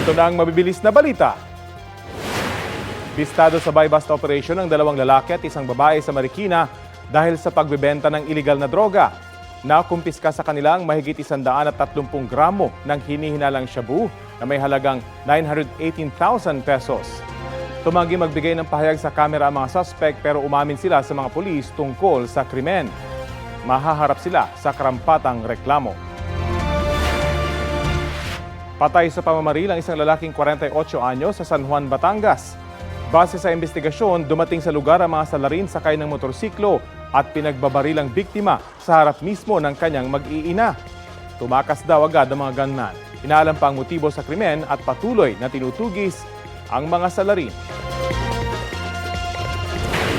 Ito na ang mabibilis na balita. Bistado sa buy-bust operation ng dalawang lalaki at isang babae sa Marikina dahil sa pagbebenta ng iligal na droga. Nakumpiska sa kanilang mahigit 130 gramo ng hinihinalang shabu na may halagang 918,000 pesos. Tumanggi magbigay ng pahayag sa kamera ang mga suspect pero umamin sila sa mga pulis tungkol sa krimen. Mahaharap sila sa karampatang reklamo. Patay sa pamamaril ang isang lalaking 48 anyo sa San Juan, Batangas. Base sa investigasyon, dumating sa lugar ang mga salarin sakay ng motorsiklo at pinagbabaril ang biktima sa harap mismo ng kanyang mag-iina. Tumakas daw agad ang mga gunman. Inaalam pa ang motibo sa krimen at patuloy na tinutugis ang mga salarin.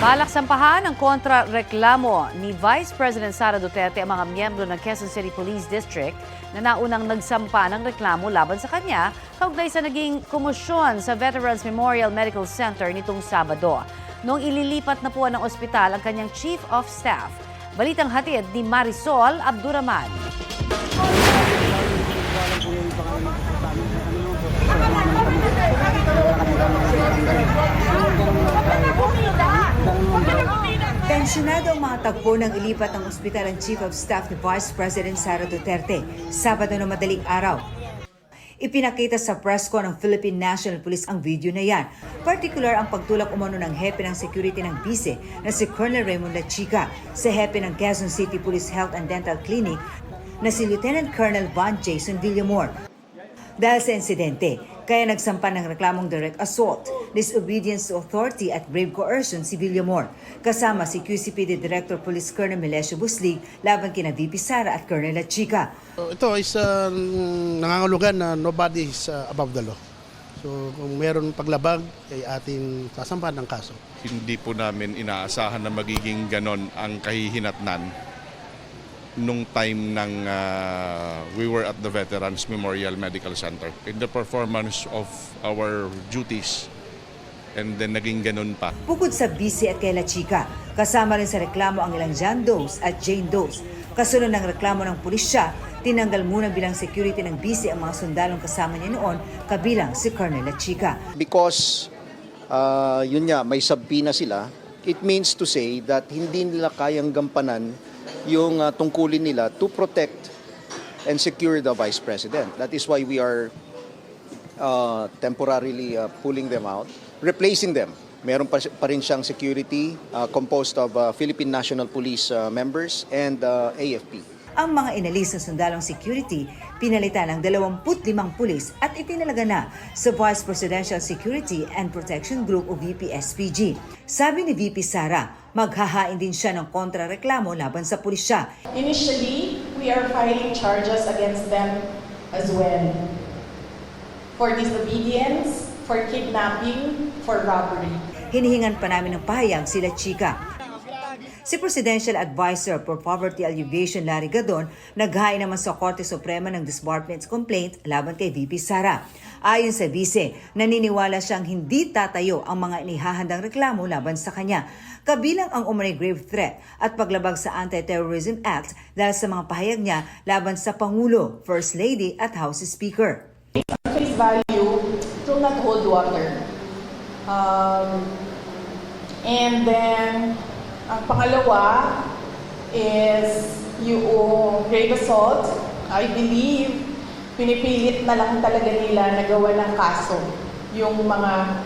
Balak sampahan ang kontra-reklamo ni Vice President Sara Duterte ang mga miyembro ng Quezon City Police District na naunang nagsampa ng reklamo laban sa kanya kaugnay sa naging komosyon sa Veterans Memorial Medical Center nitong Sabado. Noong ililipat na po ng ospital ang kanyang Chief of Staff. Balitang hatid ni Marisol Abduraman. Tensyonado ang mga tagpo ng ilipat ng ospital ang Chief of Staff ni Vice President Sara Duterte, Sabado na madaling araw. Ipinakita sa press ko ng Philippine National Police ang video na yan. Particular ang pagtulak umano ng hepe ng security ng bise na si Colonel Raymond Lachica sa hepe ng Quezon City Police Health and Dental Clinic na si Lieutenant Colonel Von Jason Villamor. Dahil sa insidente, kaya nagsampa ng reklamong direct assault, disobedience to authority at grave coercion si Villamor, kasama si QCPD Director Police Colonel Melesio Buslig laban kina VP Sara at Colonel Lachica. Ito is uh, nangangulugan na nobody is uh, above the law. So kung meron paglabag, ay atin sasampahan ng kaso. hindi po namin inaasahan na magiging ganon ang kahihinatnan nung time ng ah, we were at the Veterans Memorial Medical Center in the performance of our duties and then naging ganon pa. Bukod sa BC at kay Lachica, kasama rin sa reklamo ang ilang John Does at Jane Does. Kasunod ng reklamo ng pulisya, tinanggal muna bilang security ng BC ang mga sundalong kasama niya noon, kabilang si Colonel Lachica. because uh, yun nga, may sabpina sila, it means to say that hindi nila kayang gampanan yung uh, tungkulin nila to protect and secure the Vice President. That is why we are uh, temporarily uh, pulling them out, replacing them. Meron pa, pa rin siyang security uh, composed of uh, Philippine National Police uh, members and uh, AFP. Ang mga inalis na sundalong security, pinalitan ng 25 pulis at itinalaga na sa Vice Presidential Security and Protection Group o VP-SPG. Sabi ni VP Sara, maghahain din siya ng kontrareklamo laban sa pulisya. Initially, we are filing charges against them as well. For disobedience, for kidnapping, for robbery. Hinihingan pa namin ng pahayag sila Chika. Si Presidential Advisor for Poverty Alleviation Larry Gadon naghain naman sa Korte Suprema ng disbarment's complaint laban kay VP Sara. Ayon sa vice, naniniwala siyang hindi tatayo ang mga inihahandang reklamo laban sa kanya. Kabilang ang umano'y grave threat at paglabag sa Anti-Terrorism Act dahil sa mga pahayag niya laban sa Pangulo, First Lady at House Speaker. Face value, will not hold water. Um, and then, ang pangalawa is yung grave assault. I believe, pinipilit na lang talaga nila na gawa ng kaso yung mga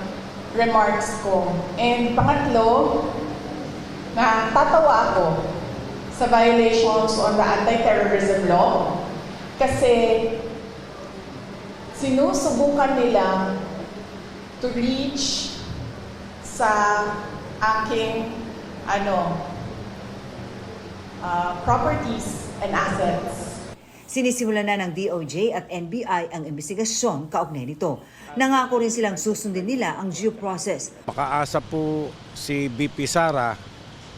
remarks ko. And pangatlo, na tatawa ako sa violations on the anti-terrorism law kasi sinusubukan nila to reach sa aking ano uh, properties and assets. Sinisimulan na ng DOJ at NBI ang investigasyon kaugnay nito. Nangako rin silang susundin nila ang due process Makaasa po si BP Sara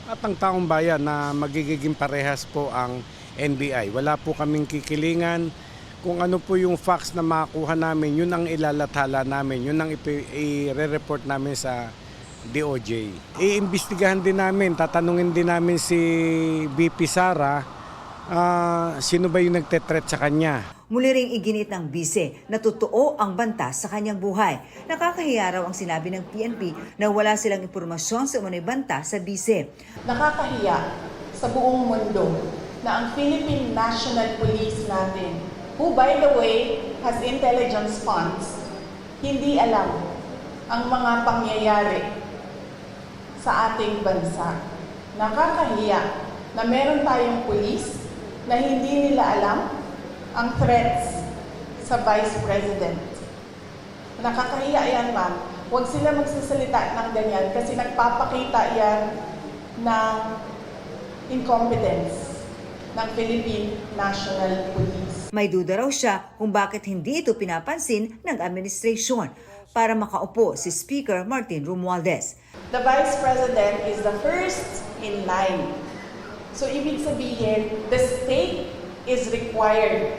at ang taong bayan na magiging parehas po ang NBI. Wala po kaming kikilingan. Kung ano po yung facts na makuha namin, yun ang ilalathala namin, yun ang i-report namin sa DOJ. Iimbestigahan din namin, tatanungin din namin si BP Sara, ah, sino ba yung nagtetret sa kanya. Muli ring iginit ng bise na totoo ang banta sa kanyang buhay. Nakakahiya raw ang sinabi ng PNP na wala silang impormasyon sa umano'y banta sa bise. Nakakahiya sa buong mundo na ang Philippine National Police natin, who by the way has intelligence funds, hindi alam ang mga pangyayari sa ating bansa. Nakakahiya na meron tayong police na hindi nila alam ang threats sa Vice President. Nakakahiya yan, ma'am. Huwag sila magsasalita ng ganyan kasi nagpapakita yan ng incompetence ng Philippine National Police. May duda raw siya kung bakit hindi ito pinapansin ng administrasyon para makaupo si Speaker Martin Romualdez. The Vice President is the first in line. So, ibig sabihin, the state is required,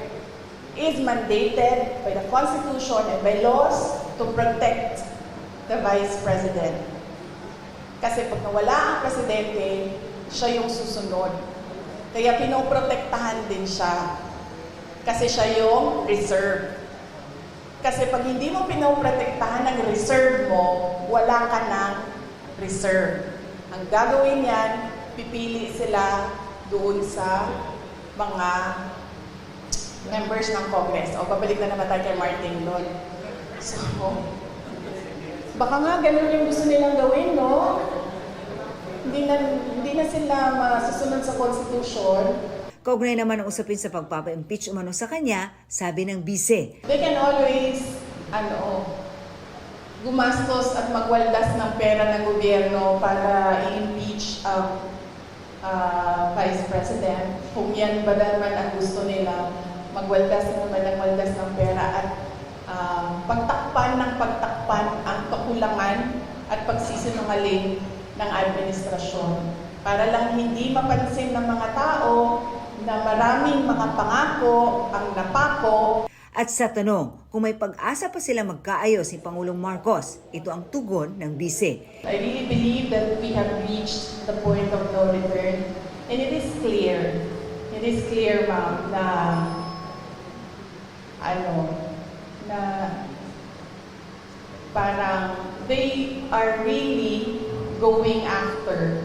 is mandated by the Constitution and by laws to protect the Vice President. Kasi pag nawala ang presidente, siya yung susunod. Kaya pinoprotektahan din siya. Kasi siya yung reserve. Kasi pag hindi mo pinoprotektahan ng reserve mo, wala ka ng reserve. Ang gagawin yan, pipili sila doon sa mga members ng Congress. O, babalik na naman tayo kay Martin doon. So, baka nga ganun yung gusto nilang gawin, no? Hindi na, hindi na sila masusunod sa Constitution. Kaugnay naman ang usapin sa pagpapa-impeach umano sa kanya, sabi ng bise. They can always, ano, gumastos at magwaldas ng pera ng gobyerno para i-impeach ang ah, Vice President. Kung yan ba naman ang gusto nila, magwaldas na naman ng waldas ng pera at ah, pagtakpan ng pagtakpan ang kakulangan at pagsisinungaling ng administrasyon. Para lang hindi mapansin ng mga tao na maraming mga pangako ang napako At sa tanong kung may pag-asa pa sila magkaayos si Pangulong Marcos, ito ang tugon ng bise. I really believe that we have reached the point of no return. And it is clear, it is clear, ma'am, na, ano, na parang they are really going after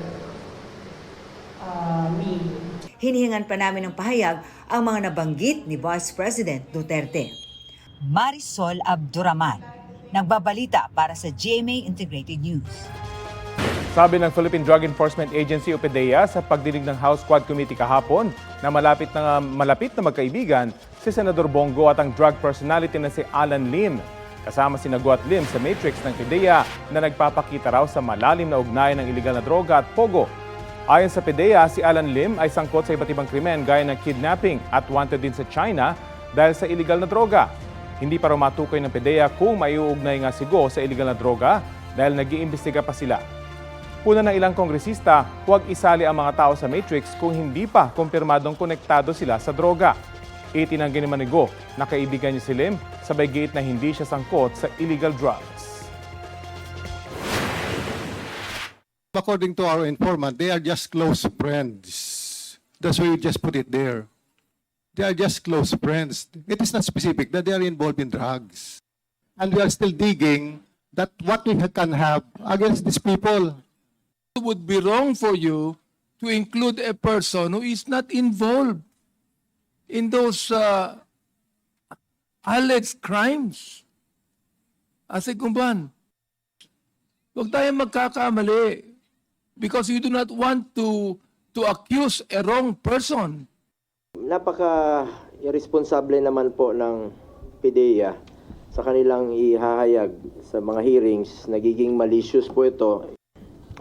uh, me. Hinihingan pa namin ng pahayag ang mga nabanggit ni Vice President Duterte. Marisol Abduraman, nagbabalita para sa GMA Integrated News. Sabi ng Philippine Drug Enforcement Agency o PDEA sa pagdinig ng House Quad Committee kahapon na malapit na malapit na magkaibigan si Senador Bongo at ang drug personality na si Alan Lim. Kasama si Naguat Lim sa matrix ng PDEA na nagpapakita raw sa malalim na ugnayan ng iligal na droga at pogo. Ayon sa PDEA, si Alan Lim ay sangkot sa iba't ibang krimen gaya ng kidnapping at wanted din sa China dahil sa iligal na droga. Hindi pa raw matukoy ng PDEA kung maiuugnay nga si Go sa iligal na droga dahil nag-iimbestiga pa sila. Puna ng ilang kongresista, huwag isali ang mga tao sa Matrix kung hindi pa kumpirmadong konektado sila sa droga. Itinanggi naman ni Go na kaibigan niya si Lim sabay giit na hindi siya sangkot sa illegal drugs. According to our informant, they are just close friends. That's why you just put it there. They are just close friends. It is not specific that they are involved in drugs. And we are still digging that what we can have against these people. It would be wrong for you to include a person who is not involved in those uh, alleged crimes. Ase kumban, huwag tayong magkakamali because you do not want to to accuse a wrong person. Napaka irresponsible naman po ng PDEA sa kanilang ihahayag sa mga hearings. Nagiging malicious po ito.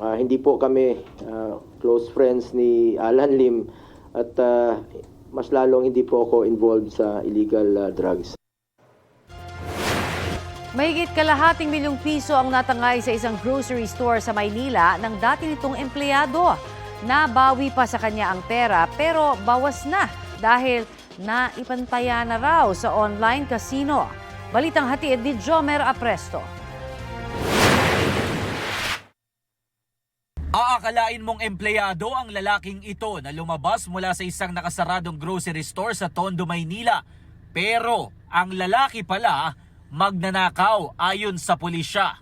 Ah, hindi po kami ah, close friends ni Alan Lim at ah, mas lalong hindi po ako involved sa illegal ah, drugs. Mahigit kalahating milyong piso ang natangay sa isang grocery store sa Maynila ng dati nitong empleyado. Nabawi pa sa kanya ang pera pero bawas na dahil naipantaya na raw sa online casino. Balitang hatid ni Jomer Apresto. Aakalain mong empleyado ang lalaking ito na lumabas mula sa isang nakasaradong grocery store sa Tondo, Maynila. Pero ang lalaki pala magnanakaw ayon sa pulisya.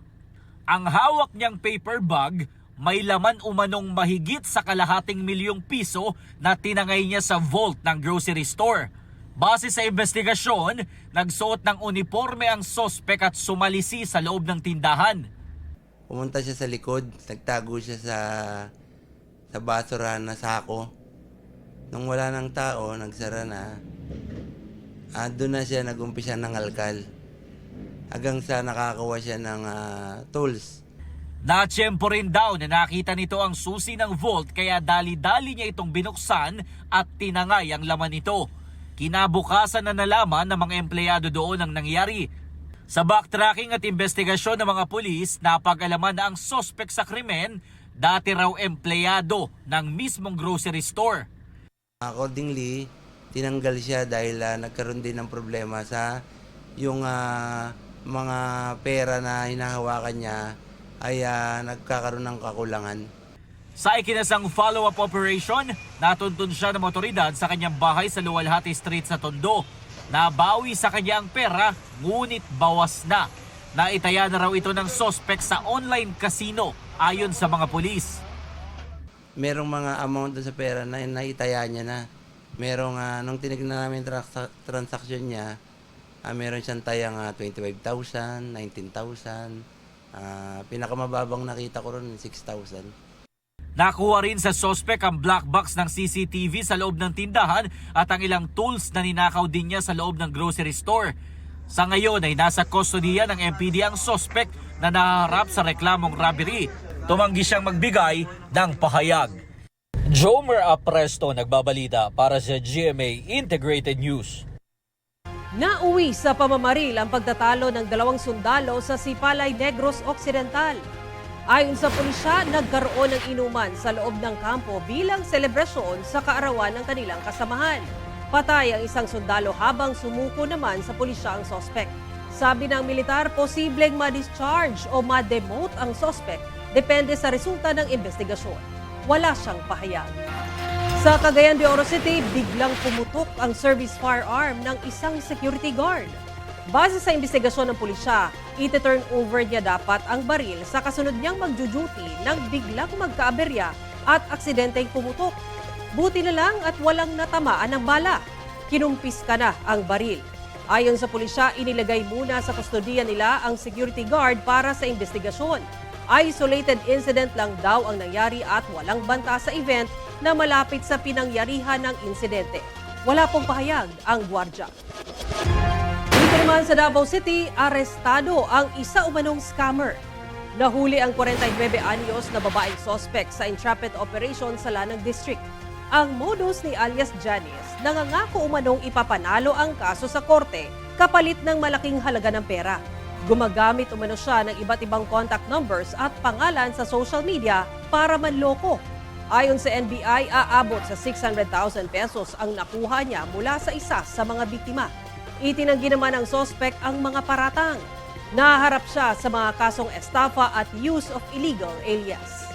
Ang hawak niyang paper bag may laman umanong mahigit sa kalahating milyong piso na tinangay niya sa vault ng grocery store. Base sa investigasyon, nagsuot ng uniforme ang sospek at sumalisi sa loob ng tindahan. Pumunta siya sa likod, nagtago siya sa sa basurahan na sako. Nung wala ng tao, nagsara na. Ah, doon na siya nagumpisa ng alkal. Hanggang sa nakakawa siya ng ah, tools. Natsyempo rin daw na nakita nito ang susi ng vault kaya dali-dali niya itong binuksan at tinangay ang laman nito. Kinabukasan na nalaman ng mga empleyado doon ang nangyari. Sa backtracking at investigasyon ng mga pulis, napag-alaman na ang sospek sa krimen dati raw empleyado ng mismong grocery store. Accordingly, tinanggal siya dahil ah, nagkaroon din ng problema sa yung ah, mga pera na hinahawakan niya ay ah, nagkakaroon ng kakulangan. Sa ikinasang follow-up operation, natuntun siya ng otoridad sa kanyang bahay sa Luwalhati Street sa Tondo. Nabawi sa kanya ang pera, ngunit bawas na. Naitaya na raw ito ng sospek sa online casino ayon sa mga pulis. merong mga amount sa pera na naitaya niya na. Merong, ah, nung tinignan namin transa- transaction niya, ah, meron siyang tayang ah, 25,000, 19,000. Ah, pinakamababang nakita ko ron, 6,000. Nakuha rin sa sospek ang black box ng CCTV sa loob ng tindahan at ang ilang tools na ninakaw din niya sa loob ng grocery store. Sa ngayon ay nasa kustodiya ng MPD ang sospek na naharap sa reklamong robbery. Tumanggi siyang magbigay ng pahayag. Jomer Apresto nagbabalita para sa GMA Integrated News. Nauwi sa pamamaril ang pagtatalo ng dalawang sundalo sa Sipalay Negros Occidental. Ayon sa pulisya, nagkaroon ng inuman sa loob ng kampo bilang selebrasyon sa kaarawan ng kanilang kasamahan. Patay ang isang sundalo habang sumuko naman sa pulisya ang sospek. Sabi ng militar, posibleng ma-discharge o ma-demote ang sospek depende sa resulta ng investigasyon. Wala siyang pahayag. Sa Cagayan de Oro City, biglang pumutok ang service firearm ng isang security guard. Base sa investigasyon ng pulisya, iti-turn over niya dapat ang baril sa kasunod niyang magjuduty nang biglang magkaaberya at aksidenteng pumutok. Buti na lang at walang natamaan ng bala. Kinumpis ka na ang baril. Ayon sa pulisya, inilagay muna sa kustodiya nila ang security guard para sa investigasyon. Isolated incident lang daw ang nangyari at walang banta sa event na malapit sa pinangyarihan ng insidente. Wala pong pahayag ang gwardya. Dito naman sa Davao City, arestado ang isa umanong scammer. Nahuli ang 49 anyos na babaeng sospek sa entrapment operation sa Lanang District. Ang modus ni alias Janice, nangangako umanong ipapanalo ang kaso sa korte kapalit ng malaking halaga ng pera. Gumagamit umano siya ng iba't ibang contact numbers at pangalan sa social media para manloko. Ayon sa NBI, aabot sa 600,000 pesos ang nakuha niya mula sa isa sa mga biktima. Itinanggi naman ng sospek ang mga paratang. Naharap siya sa mga kasong estafa at use of illegal alias.